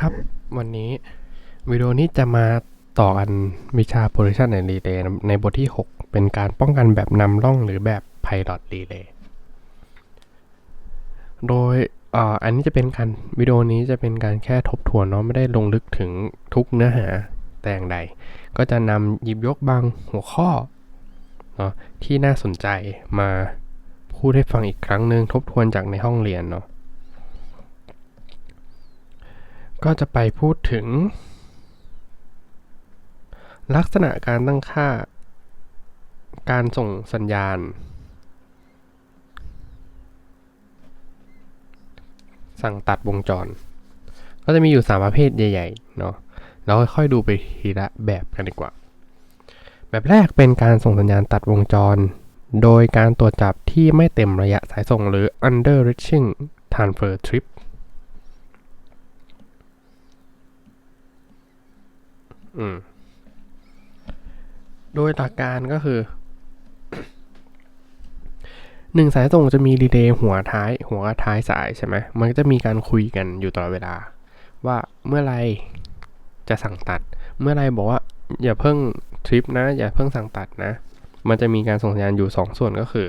ครับ วันนี้วิดีโอนี้จะมาต่อกันวิชา Position and Relay ในบทที่ 6 เป็นการป้องกันแบบนำร่องหรือแบบ Pilot Relay โดยอันนี้จะเป็นการวิดีโอนี้จะเป็นการแค่ทบทวนเนาะไม่ได้ลงลึกถึงทุกเนื้อหาแต่อย่างใด ก็จะนำหยิบยกบางหัวข้อเนาะที่น่าสนใจมาพูดให้ฟังอีกครั้งหนึ่งทบทวนจากในห้องเรียนเนาะ ก็จะไปพูดถึง ลักษณะการตั้งค่า การส่งสัญญาณ สั่งตัดวงจร ก็จะมีอยู่ 3 ประเภทใหญ่ๆเนาะเราค่อยๆดูไปทีละแบบกันดีกว่า แบบแรกเป็นการส่งสัญญาณตัดวงจร โดยการตรวจจับที่ไม่เต็มระยะสายส่งหรือ under reaching transfer trip อืม โดยหลักการก็คือหนึ่งสายส่งจะมีรีเลย์หัวท้าย หัวท้ายสายใช่ไหมมันก็จะมีการคุยกันอยู่ตลอดเวลา ว่าเมื่อไรจะสั่งตัด เมื่อไรบอกว่า อย่าเพิ่งทริปนะ อย่าเพิ่งสั่งตัดนะ มันจะมีการส่งสัญญาณอยู่ 2 ส่วนก็คือ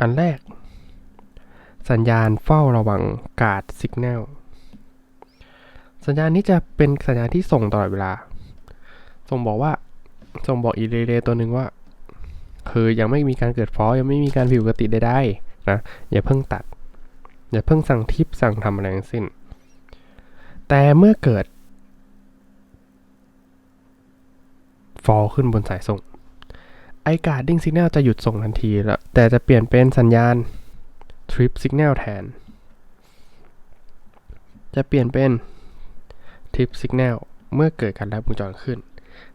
อันแรก สัญญาณเฝ้าระวังการ์ดสัญญาณ สัญญาณนี้จะเป็นสัญญาณที่ส่งตลอดเวลา ส่งบอกว่า ส่งบอกอีเรเลตัวหนึ่งว่าคือยังไม่มีการเกิดฟอลต์ยังไม่มีการผิดปกติใดๆนะ อย่าเพิ่งตัด อย่าเพิ่งสั่งทิปสั่งทำอะไรทั้งสิ้น แต่เมื่อเกิดฟอขึ้นบนสายส่งไอการ์ดดิ้งสัญญาณจะหยุดส่งทันทีแล้ว แต่จะเปลี่ยนเป็นสัญญาณทริปสัญญาณแทน จะเปลี่ยนเป็น ทิปสัญญาณเมื่อเกิดการลัดวงจรขึ้น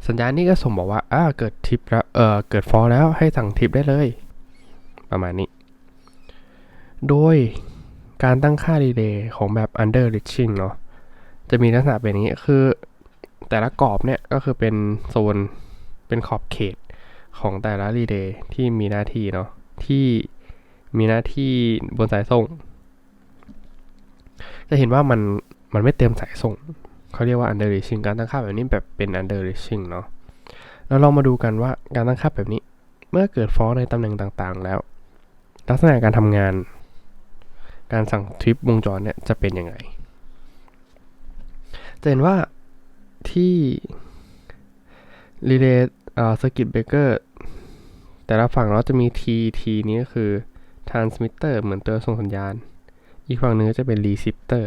สัญญาณนี้ก็ส่งบอกว่าอ่าเกิดทิปแล้วเออเกิดฟอลแล้วให้สั่งทิปได้เลย ประมาณนี้ โดยการตั้งค่าดีเลย์ของแบบ under reaching เนาะจะมีลักษณะเป็นนี้คือแต่ละกรอบเนี่ยก็คือเป็นโซนเป็นขอบเขตของแต่ละรีเลย์ที่มีหน้าที่เนาะที่มีหน้าที่บนสายส่ง จะเห็นว่ามันมันไม่เต็มสายส่ง เขาเรียกว่า under reaching การตั้งค่าแบบนี้แบบเป็น under reaching เนาะแล้วเรามาดูกันว่าการตั้งค่าแบบนี้ เมื่อเกิดฟอลในตำแหน่งต่างๆ แล้ว ลักษณะการทำงาน การสั่งทริปวงจรเนี่ยจะเป็นยังไงจะเห็นว่าที่ relay อ่า circuit breaker แต่ละฝั่งเราจะมี T T นี้ก็คือ transmitter เหมือนตัวส่งสัญญาณ อีกฝั่งหนึงก็จะเป็น receiver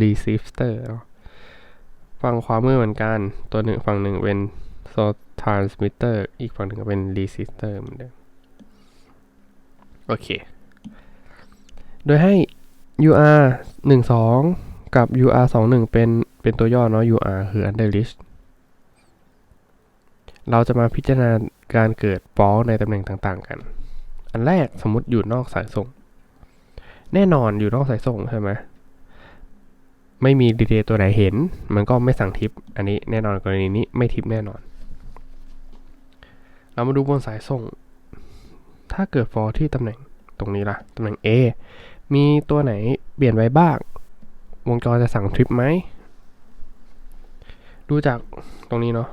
receiver เนาะ ฝั่งขวามือเหมือนกัน ตัวหนึ่งฝั่งหนึ่งเป็น source transmitter อีกฝั่งหนึ่งก็เป็น resistor เหมือนเดิม โอเค โดยให้ UR 1 2 กับ UR 2 1เป็น เป็นตัวย่อเนาะ UR คือ under reach เราจะมาพิจารณาการเกิด fault ในตำแหน่งต่างๆกัน อันแรกสมมติอยู่นอกสายส่ง แน่นอนอยู่นอกสายส่งใช่ไหม ไม่มีดีเลย์ตัวไหนเห็น มันก็ไม่สั่งทิป อันนี้แน่นอนกรณีนี้ไม่ทิปแน่นอน เรามาดูบนสายส่ง ถ้าเกิดฟอลที่ตำแหน่งตรงนี้ล่ะ ตำแหน่ง A มีตัวไหนเปลี่ยนไว้บ้าง วงจรจะสั่งทริปไหม ดูจากตรงนี้เนาะ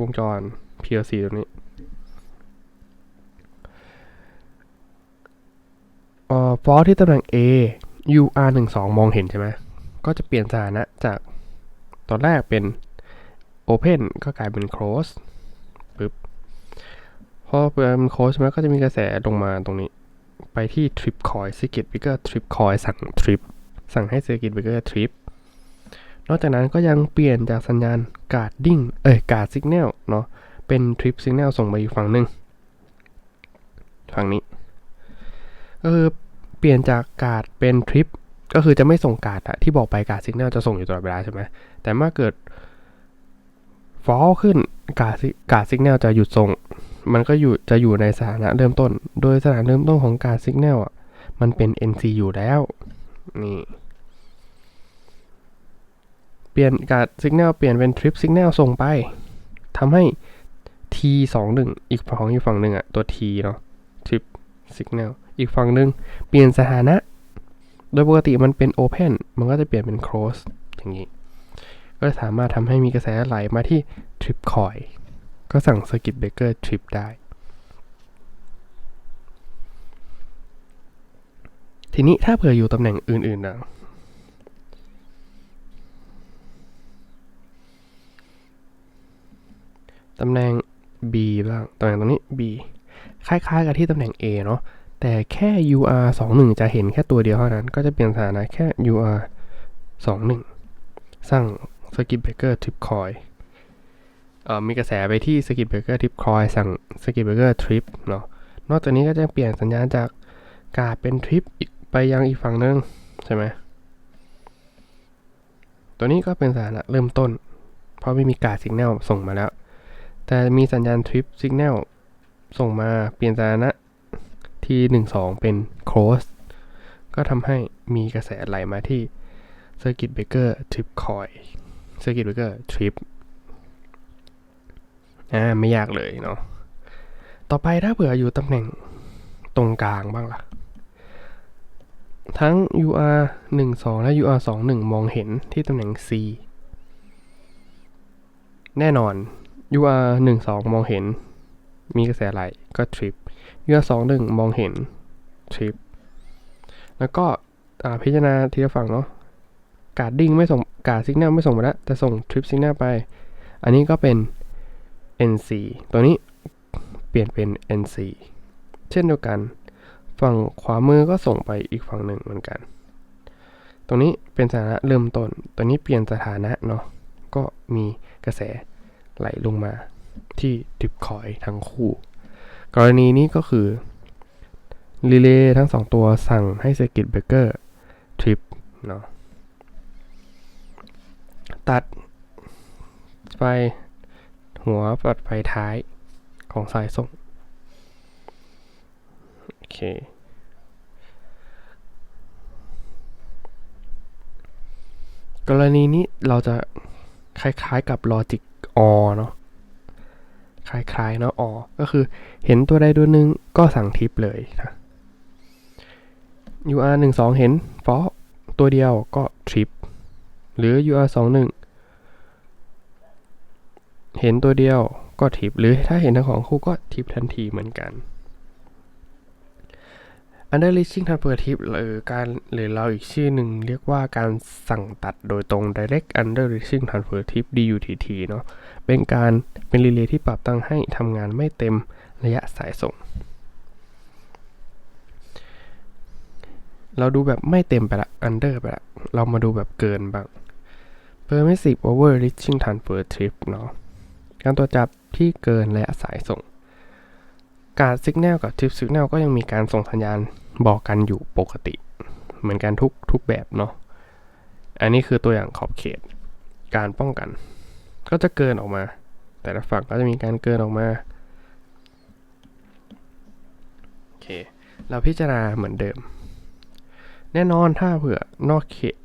วงจร PLC ตรงนี้เอ่อฟอที่ตำแหน่ง A UR 1 2 มองเห็นใช่ไหม ก็จะเปลี่ยนสถานะจากตอนแรกเป็น Open ก็กลายเป็น Close ปึ๊บพอเป็น Close มาก็จะมีกระแสลงมาตรงนี้ ไปที่ Trip Coil Circuit Breaker Trip Coil สั่ง Trip สั่งให้ Circuit Breaker Trip นอกจากนั้นก็ยังเปลี่ยนจากสัญญาณ Guarding เอ้ย Guard Signal เนาะเป็น Trip Signal ส่งไปอีกฝั่งหนึ่งฝั่งนี้ก็คือเปลี่ยนจากการ์ดเป็น Trip ก็คือจะไม่ส่งการ์ดอะที่บอกไปการ์ดสัญญาณจะส่งอยู่ตลอดเวลาใช่ไหมแต่เมื่อเกิดฟอลขึ้นการ์ดการ์ดสัญญาณจะหยุดส่ง มันก็อยู่จะอยู่ในสถานะเริ่มต้น โดยสถานะเริ่มต้นของการ์ดสัญญาณอะมันเป็น NC อยู่แล้วนี่เปลี่ยนการ์ดสัญญาณเปลี่ยนเป็น Trip Signal ส่งไปทำให้ T 2 1อีกฝั่งอีกฝั่งหนึ่งอะตัว T เนาะ Trip Signal อีกฝั่งหนึ่งเปลี่ยนสถานะ โดยปกติมันเป็น Open มันก็จะเปลี่ยนเป็น Close อย่างนี้ ก็สามารถทำให้มีกระแสไหลมาที่ทริปคอยก็สั่ง Circuit Breaker Trip ได้ ทีนี้ถ้าเผื่ออยู่ตำแหน่งอื่นๆนะตำแหน่ง B บ้าง ตำแหน่งตรงนี้ B คล้ายๆ กับที่ตำแหน่ง A เนาะ แต่แค่ UR 2 1จะเห็นแค่ตัวเดียวเท่านั้น ก็จะเปลี่ยนสถานะแค่ UR 2 1สร้าง Circuit Breaker Trip Coil เอ่อมีกระแสไปที่ Circuit Breaker Trip Coil สั่ง Circuit Breaker Trip เนาะนอกจากนี้ก็จะเปลี่ยนสัญญาณจากกาดเป็นทริปอีกไปยังอีกฝั่งนึง ใช่ไหมตัวนี้ก็เป็นสถานะเริ่มต้น เพราะไม่มีกาดสัญญาณส่งมาแล้ว แต่มีสัญญาณทริปสัญญาณส่งมาเปลี่ยนสถานะ ที่ 1 2 เป็น close ก็ทำให้มีกระแสไหลมาที่ circuit breaker trip coil circuit breaker trip อ่าไม่ยากเลยเนาะต่อไปถ้าเผื่ออยู่ตำแหน่งตรงกลางบ้างล่ะ ทั้ง UR 1 2 และ UR 2 1 มองเห็นที่ตำแหน่ง C แน่นอน UR 1 2 มองเห็น มีกระแสไหลก็ trip UR 2 1มองเห็น trip แล้วก็พิจารณาทีละฝั่งเนาะการดิ้งไม่ส่งการสิกแนลไม่ส่งมาแล้วแต่ส่ง trip สิกแนลไป อันนี้ก็เป็น NC ตัวนี้เปลี่ยนเป็น NC เช่นเดียวกัน ฝั่งขวามือก็ส่งไปอีกฝั่งหนึ่งเหมือนกัน ตรงนี้เป็นสถานะเริ่มต้น ตัวนี้เปลี่ยนสถานะเนาะก็มีกระแสไหลลงมาที่ดิบคอยทั้งคู่ กรณีนี้ก็คือรีเลย์ทั้งสองตัวสั่งให้ Circuit Breaker Trip เนาะตัดไฟหัวปัดไฟท้ายของสายส่งโอเคกรณีนี้เราจะคล้ายๆกับ Logic OR เนาะ คล้ายๆเนาะอ๋อก็คือเห็นตัวใดตัวหนึ่งก็สั่งทิปเลยนะ UR 1 2เห็นฟอตัวเดียวก็ทริปหรือ UR 2 1เห็นตัวเดียวก็ทิปหรือถ้าเห็นทั้งของคู่ก็ทิปทันทีเหมือนกัน under reaching transfer tip หรือการหรือเราอีกชื่อหนึ่งเรียกว่าการสั่งตัดโดยตรง direct under reaching transfer tip DUTT เนาะเป็นการเป็นรีเลย์ที่ปรับตั้งให้ทำงานไม่เต็มระยะสายส่ง เราดูแบบไม่เต็มไปละ under ไปละ เรามาดูแบบเกินบ้าง permissive over reaching transfer trip เนาะการตรวจจับที่เกินระยะสายส่ง การสัญญาณกับทิปสัญญาณก็ยังมีการส่งสัญญาณบอกกันอยู่ปกติ เหมือนกันทุกทุกแบบเนาะอันนี้คือตัวอย่างขอบเขต การป้องกัน ก็จะเกินออกมา แต่ละฝั่งก็จะมีการเกินออกมาโอเคเราพิจารณาเหมือนเดิม แน่นอนถ้าเผื่อนอกเขต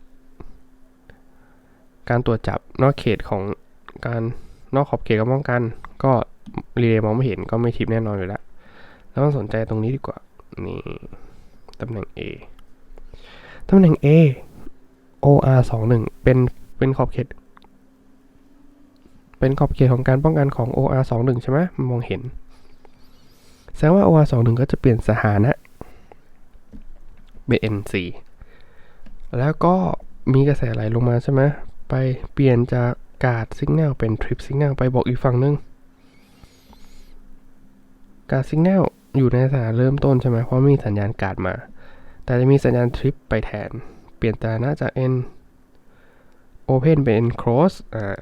การตรวจจับนอกเขตของการนอกขอบเขตการป้องกัน ก็รีเลย์มองไม่เห็นก็ไม่ทิปแน่นอนอยู่แล้ว แล้วต้องสนใจตรงนี้ดีกว่า นี่ตำแหน่ง A ตำแหน่ง A OR 2 1เป็น เป็นขอบเขต เป็นขอบเขตของการป้องกันของ OR 2 1ใช่ไหมมันมองเห็น แสดงว่า OR 2 1ก็จะเปลี่ยนสถานะเป็น NC แล้วก็มีกระแสไหลลงมาใช่ไหมไปเปลี่ยนจากการ์ดสัญญาณเป็นทริปสัญญาณไปบอกอีกฝั่งนึงการ์ดสัญญาณ อยู่ในสถานเริ่มต้นใช่ไหมเพราะมีสัญญาณการ์ดมา แต่จะมีสัญญาณทริปไปแทน เปลี่ยนสถานะจาก N Open เป็น Close อ่า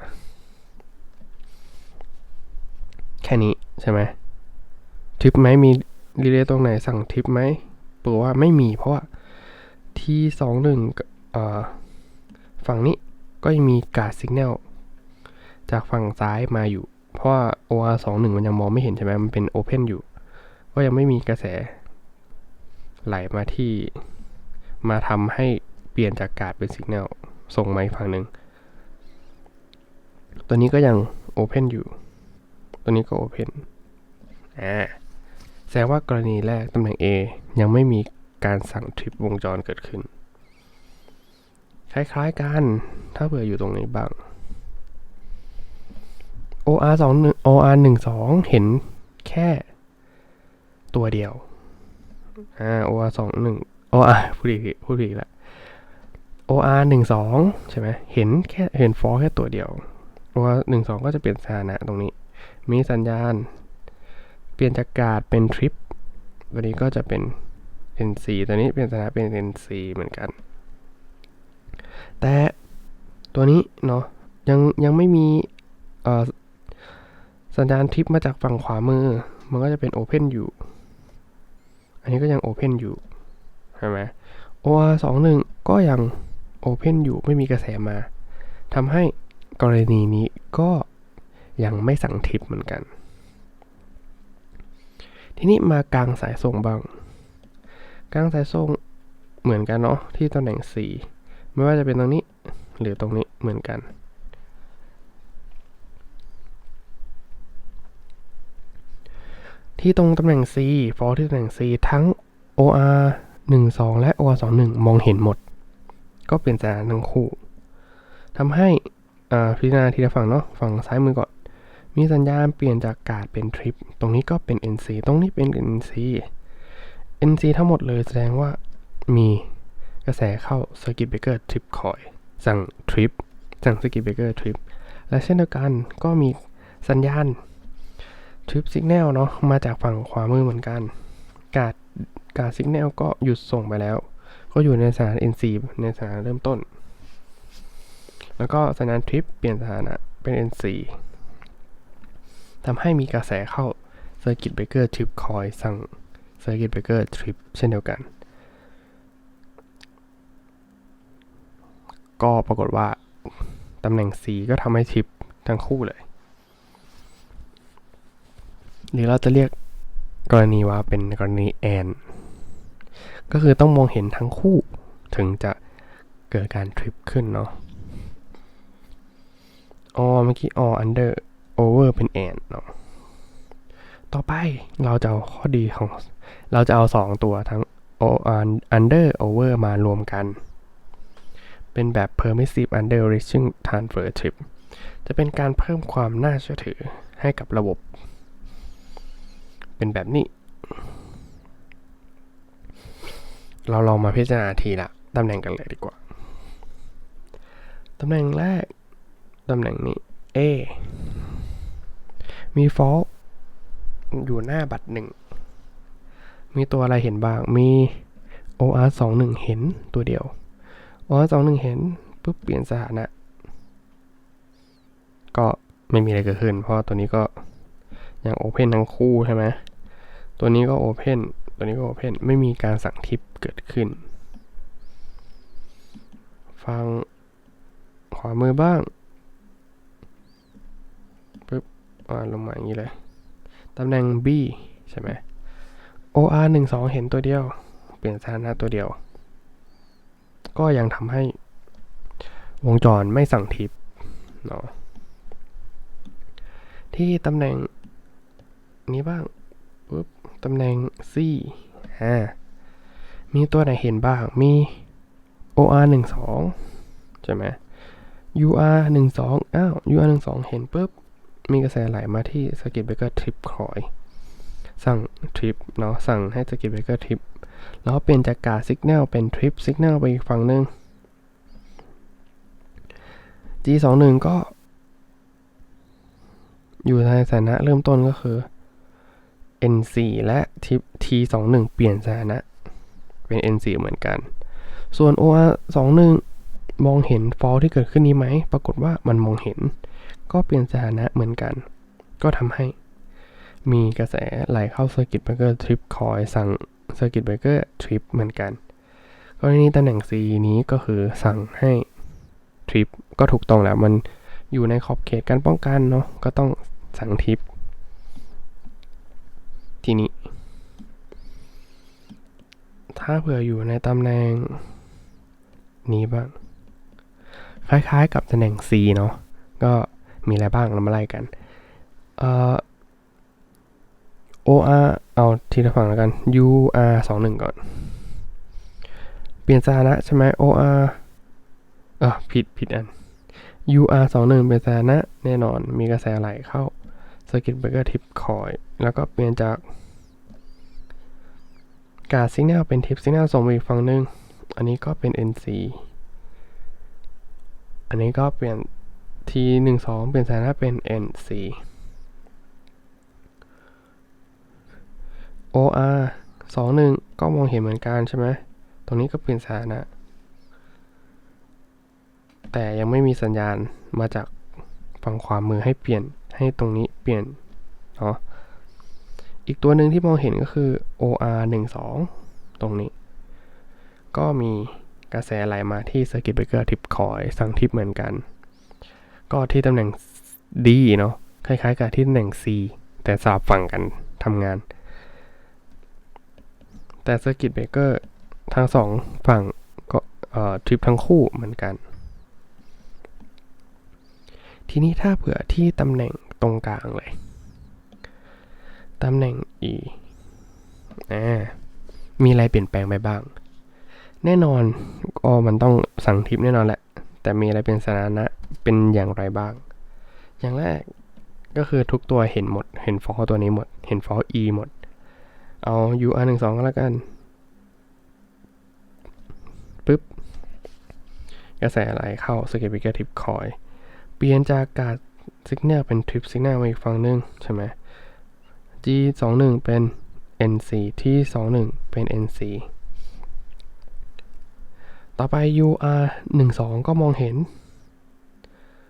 แค่นี้ใช่ไหมทริปไหมมีรีเลย์ตรงไหนสั่งทริปไหมบอกว่าไม่มีเพราะว่าที่สองหนึ่งฝั่งนี้ก็ยังมีการ์ดสัญญาณจากฝั่งซ้ายมาอยู่ เพราะว่า OR 2 1มันยังมองไม่เห็นใช่ไหมมันเป็น Open อยู่ ก็ยังไม่มีกระแส ไหลมาที่มาทำให้เปลี่ยนจากการ์ดเป็นสัญญาณส่งมาอีกฝั่งหนึ่ง ตัวนี้ก็ยัง Open อยู่ ตัวนี้ก็ Open อ่าแสดงว่ากรณีแรกตำแหน่ง A ยังไม่มีการสั่งทริปวงจรเกิดขึ้น คล้ายๆกัน ถ้าเผื่ออยู่ตรงนี้บ้าง OR 2 OR 1 2เห็นแค่ ตัวเดียว อ่า OR 2 1 OR พูดอีกพูดอีกละ OR 1 2ใช่ไหมเห็นแค่เห็นฟอแค่ตัวเดียว OR 1 2ก็จะเปลี่ยนสถานะตรงนี้ มีสัญญาณ เปลี่ยนจากการ์ดเป็นทริปตัวนี้ก็จะเป็น NC ตัวนี้เปลี่ยนสถานะเป็น NC เหมือนกัน แต่ตัวนี้เนาะยังยังไม่มีเอ่อสัญญาณทริปมาจากฝั่งขวามือ มันก็จะเป็น Open อยู่ อันนี้ก็ยัง Open อยู่ใช่ไหม OR 2 1 ก็ยัง Open อยู่ไม่มีกระแสมาทำให้กรณีนี้ก็ยังไม่สั่งทิปเหมือนกัน ทีนี้มากลางสายส่งบ้าง กลางสายส่งเหมือนกันเนาะที่ตำแหน่ง 4 ไม่ว่าจะเป็นตรงนี้หรือตรงนี้เหมือนกัน ที่ตรงตำแหน่ง C for ที่ตำแหน่ง C ทั้ง OR 1 2 และ OR 2 1 มองเห็นหมด ก็เปลี่ยนสัญญาณทั้งคู่ทำให้พิจารณาทีละฝั่งเนาะฝั่งซ้ายมือก่อน มีสัญญาณเปลี่ยนจากกาดเป็นทริป ตรงนี้ก็เป็น NC ตรงนี้เป็น NC NC ทั้งหมดเลยแสดงว่ามีกระแสเข้า Circuit Breaker Trip Coil สั่งทริปสั่ง Circuit Breaker Trip และเช่นเดียวกันก็มีสัญญาณ Trip Signal เนาะมาจากฝั่งขวามือเหมือนกัน การ์ดการ์ด Signal ก็หยุดส่งไปแล้ว ก็อยู่ในสถานะ NC ในสถานะเริ่มต้น แล้วก็สัญญาณทริปเปลี่ยนสถานะเป็น NC ทำให้มีกระแสเข้า Circuit Breaker Trip Coil สั่ง Circuit Breaker Trip เช่นเดียวกัน ก็ปรากฏว่าตำแหน่ง C ก็ทำให้ทริปทั้งคู่เลย หรือเราจะเรียกกรณีว่าเป็นกรณี AND ก็คือต้องมองเห็นทั้งคู่ถึงจะเกิดการทริปขึ้นเนาะอ๋อเมื่อกี้ all under over เป็น and เนาะต่อไปเราจะเอาข้อดีของ เราจะเอา 2 ตัวทั้ง under over มารวมกัน เป็นแบบ permissive under reaching transfer trip จะเป็นการเพิ่มความน่าเชื่อถือให้กับระบบ เป็นแบบนี้ เราลองมาพิจารณาทีละตำแหน่งกันเลยดีกว่า ตำแหน่งแรก ตำแหน่งนี้ A มี fault อยู่หน้าบัตรหนึ่ง มีตัวอะไรเห็นบ้าง มี OR 2 1เห็นตัวเดียว OR 2 1เห็นปุ๊บเปลี่ยนสถานะ ก็ไม่มีอะไรเกิดขึ้น เพราะตัวนี้ก็ อยัง Open ทั้งคู่ใช่ไหมตัวนี้ก็ Open ตัวนี้ก็ Open ไม่มีการสั่งทิปเกิดขึ้น ฟังขวามือบ้างปึ๊บอ่าลงมาอย่างนี้เลยตำแหน่ง B ใช่ไหม OR 1 2 เห็นตัวเดียว เปลี่ยนสถานะตัวเดียว ก็ยังทำให้วงจรไม่สั่งทิปเนาะที่ตำแหน่ง นี้บ้างปึ๊บตำแหน่ง C อ่ามีตัวไหนเห็นบ้าง มี OR 1 2ใช่ไหม UR 1 2อ้าว UR 1 2เห็นปุ๊บ มีกระแสไหลมาที่ Circuit Breaker Trip Coil สั่ง Trip เนาะ สั่งให้ Circuit Breaker Trip แล้วเปลี่ยนจากการ Signal เป็น Trip Signal ไปอีกฝั่งหนึ่ง G 2 1 ก็ อยู่ในสถานะเริ่มต้นก็คือ N4 และ T 2 1 เปลี่ยนสถานะ เป็น N4 เหมือนกัน ส่วน OR 2 1 มองเห็นฟอลที่เกิดขึ้นนี้ไหม ปรากฏว่ามันมองเห็น ก็เปลี่ยนสถานะเหมือนกัน ก็ทำให้มีกระแสไหลเข้า Circuit Breaker Trip Coil สั่ง Circuit Breaker Trip เหมือนกันกรณีตำแหน่ง C นี้ก็คือสั่งให้ Trip ก็ถูกต้องแล้วมันอยู่ในขอบเขตการป้องกันเนาะก็ต้องสั่งทิป ทีนี้ ถ้าเผื่ออยู่ในตำแหน่งนี้บ้างคล้ายๆกับตำแหน่ง C เนาะก็มีอะไรบ้างเรามาไล่กันเอ่อ OR เอาทีละฝั่งแล้วกัน UR 2 1 ก่อน เปลี่ยนสถานะใช่ไหม OR เออผิดผิดอัน UR 2 1เป็นสถานะแน่นอนมีกระแสไหลเข้า Circuit Breaker Tip Coil แล้วก็เปลี่ยนจากการสัญญาณเป็น Tip Signal ส่งไปอีกฝั่งหนึ่งอันนี้ก็เป็น NC อันนี้ก็เปลี่ยน T 1 2 เปลี่ยนสถานะเป็น NC OR 2 1 ก็มองเห็นเหมือนกันใช่ไหม ตรงนี้ก็เปลี่ยนสถานะ แต่ยังไม่มีสัญญาณมาจากฝั่งขวามือให้เปลี่ยนให้ตรงนี้ เปลี่ยนเนาะอีกตัวหนึ่งที่มองเห็นก็คือ OR 1 2 ตรงนี้ ก็มีกระแสไหลมาที่ Circuit Breaker Tip Coil สั่งทิปเหมือนกัน ก็ที่ตำแหน่ง D เนาะคล้ายๆกับที่ตำแหน่ง C แต่สลับฝั่งกันทำงาน แต่ Circuit Breaker ทั้งสองฝั่งก็ทริปทั้งคู่เหมือนกัน ทีนี้ถ้าเผื่อที่ตำแหน่ง รงกลางเลย ตำแหน่ง E อ่ามีอะไรเปลี่ยนแปลงไปบ้าง แน่นอนก็มันต้องสั่งทิปแน่นอนแหละ แต่มีอะไรเป็นสถานะเป็นอย่างไรบ้าง อย่างแรกก็คือทุกตัวเห็นหมด เห็นฟอตัวนี้หมด เห็นฟอ E หมด เอา UR 1 2ก็แล้วกันปึ๊บกระแสไหลเข้า Circuit Breaker Tip Coil เปลี่ยนจากกา ร Signal เป็น Trip Signal มาอีกฝั่งหนึงใช่ไหม G 2 1เป็น NC ที่2 1เป็น NC ต่อไป UR 1 2ก็มองเห็น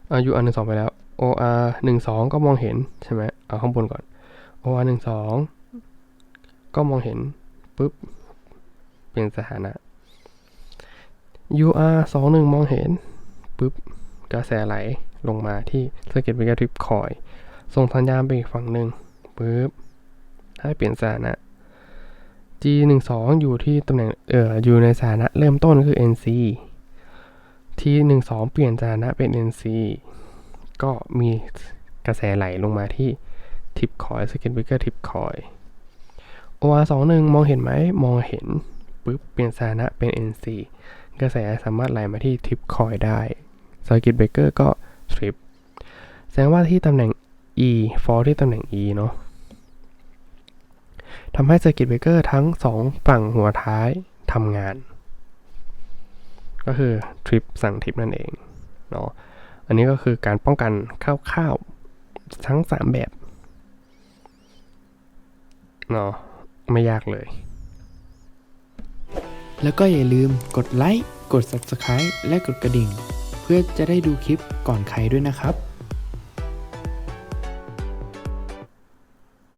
อ่า UR 1 2ไปแล้ว OR 1 2ก็มองเห็นใช่ไหมเอาข้างบนก่อน OR 1 2ก็มองเห็นปุ๊บเปลี่ยนสถานะ UR 2 1มองเห็นปุ๊บกระแสไหล ลงมาที่ Circuit Breaker Tip Coil ส่งสัญญาณไปอีกฝั่งหนึ่งปุ๊บให้เปลี่ยนสถานะ G 1 2 อยู่ที่ตำแหน่งเอ่ออยู่ในสถานะเริ่มต้นคือ NC T 1 2 เปลี่ยนสถานะเป็น NC ก็มีกระแสไหลลงมาที่ Tip Coil Circuit Breaker Tip Coil OR 2 1 มองเห็นไหม มองเห็นปุ๊บเปลี่ยนสถานะเป็น NC กระแสสามารถไหลมาที่ Tip Coil ได้ Circuit Breaker ก็ Trip แสดงว่าที่ตำแหน่ง E fall ที่ตำแหน่ง E เนาะทำให้ Circuit Breaker ทั้งสองฝั่งหัวท้ายทำงาน ก็คือทริปสั่งทริปนั่นเองเนาะอันนี้ก็คือการป้องกันคร่าวๆทั้ง 3 แบบเนาะไม่ยากเลย แล้วก็อย่าลืมกดไลค์ กด Subscribe และกดกระดิ่ง เพื่อจะได้ดูคลิปก่อนใครด้วยนะครับ